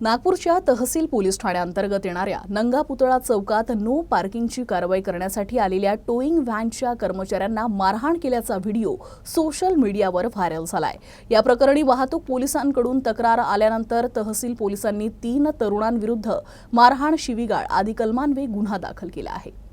नागपूरच्या तहसील पोलीस ठाण्याअंतर्गत येणाऱ्या नंगा पुतळा चौकात नो पार्किंगची कारवाई करण्यासाठी आलेल्या टोईंग व्हॅनच्या कर्मचाऱ्यांना मारहाण केल्याचा व्हिडिओ सोशल मीडियावर व्हायरल झालाय. या प्रकरणी वाहतूक पोलिसांकडून तक्रार आल्यानंतर तहसील पोलिसांनी तीन तरुणांविरुद्ध मारहाण शिवीगाळ आदी कलमान्वे गुन्हा दाखल केला आहे.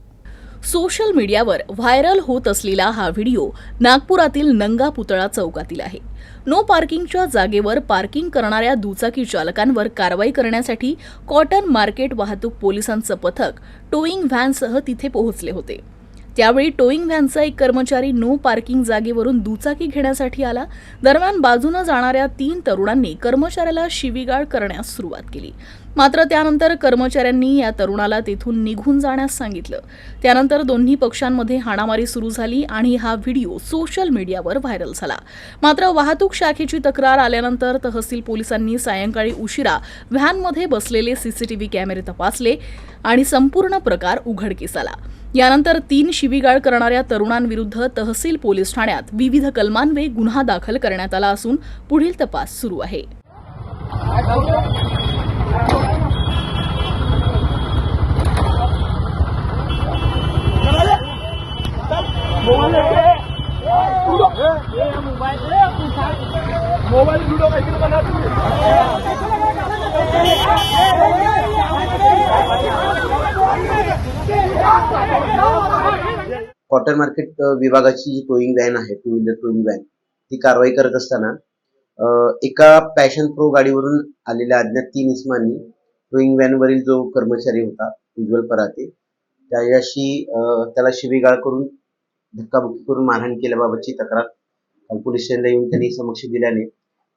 सोशल मीडियावर व्हायरल होत असलेला हा व्हिडिओ नागपुरातील नंगा पुतळा चौकातील आहे. नो पार्किंगच्या जागेवर पार्किंग करणाऱ्या दुचाकी चालकांवर कारवाई करण्यासाठी कॉटन मार्केट वाहतूक पोलिसांचं पथक टोईंग व्हॅनसह तिथे पोहोचले होते. त्यावेळी टोईंग व्हॅनचा एक कर्मचारी नो पार्किंग जागेवरून दुचाकी घेण्यासाठी आला. दरम्यान बाजूनं जाणाऱ्या तीन तरुणांनी कर्मचाऱ्याला शिवीगाळ करण्यास सुरुवात केली. मात्र त्यानंतर कर्मचाऱ्यांनी या तरुणाला तेथून निघून जाण्यास सांगितलं. त्यानंतर दोन्ही पक्षांमध्ये हाणामारी सुरू झाली आणि हा व्हिडिओ सोशल मीडियावर व्हायरल झाला. मात्र वाहतूक शाखेची तक्रार आल्यानंतर तहसील पोलिसांनी सायंकाळी उशिरा व्हॅनमध्ये बसलेले सीसीटीव्ही कॅमेरे तपासले आणि संपूर्ण प्रकार उघडकीस आला. यानंतर तीन शिवीगाळ करणाऱ्या तरुणांविरुद्ध तहसील पोलीस ठाण्यात विविध कलमान्वये गुन्हा दाखल करण्यात आला असून पुढील तपास सुरू आहे. मोबाईल व्हिडिओ काहीतरी बना कॉटन मार्केट अ, विभागाची जी टोईंग व्हॅन आहे टू व्हीलर टोईंग व्हॅन ती कारवाई करत असताना एका पॅशन प्रो गाडीवरून आलेल्या अज्ञात तीन इसमांनी टोईंग व्हॅन वरील जो कर्मचारी होता उज्ज्वल पराते त्याच्याशी त्याला शिवीगाळ करून धक्काबुक्की करून मारहाण केल्याबाबतची तक्रार. काल पोलीस स्टेशनला येऊन त्यांनी समक्ष दिल्याने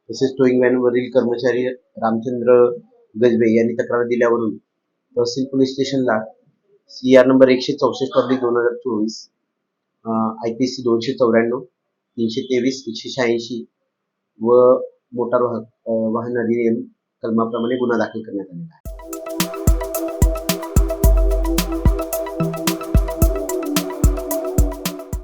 तसेच टोईंग व्हॅनवरील कर्मचारी रामचंद्र गजबे यांनी तक्रार दिल्यावरून तहसील पोलीस स्टेशनला सी आर नंबर एकशे चौसष्ट पब्लिक दोन हजार चोवीस आय पी सी दोनशे चौऱ्याण्णव तीनशे तेवीस एकशे शहाऐंशी व मोटार वाहक वाहन अधिनियम कलमाप्रमाणे गुन्हा दाखल करण्यात आलेला आहे.